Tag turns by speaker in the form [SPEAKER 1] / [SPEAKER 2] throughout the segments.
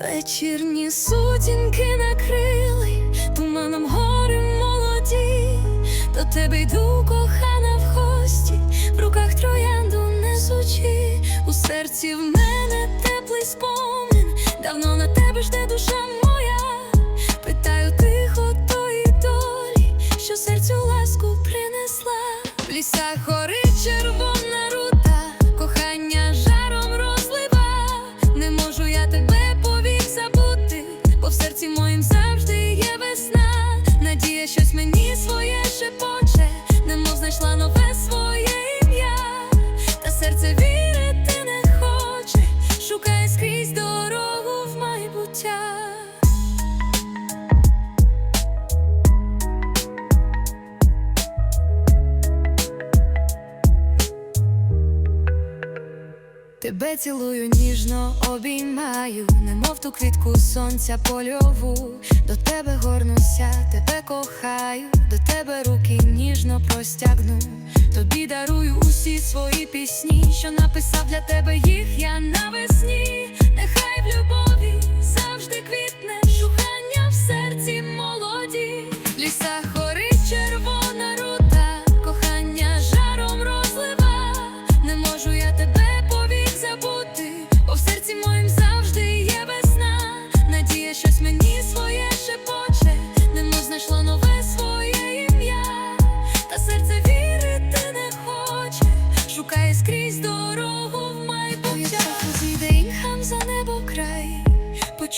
[SPEAKER 1] Вечірні сутінки накрили, туманом гори молоді, до тебе йду, кохана в гості, в руках троянду несучи, у серці в мене теплий спомин, давно на тебе жде душа своє шепоче, немов знайшла нове своє ім'я, та серце вірити не хоче, шукає скрізь дорогу в майбуття. Тебе цілую ніжно обіймаю, немов ту квітку сонця польову. До тебе ніжно простягну. Тобі дарую усі свої пісні, що написав для тебе їх я навесні.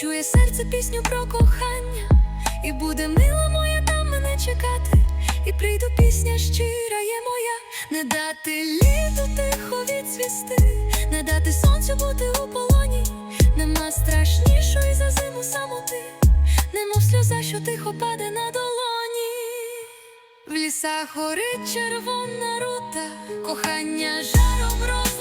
[SPEAKER 1] Почує серце пісню про кохання, і буде мила моя там мене чекати, і прийду пісня щира є моя, не дати літу тихо відсвісти, не дати сонцю бути у полоні, нема страшнішої за зиму самоти, немов сльоза, що тихо паде на долоні. В лісах горить червона рута, кохання жаром розлива.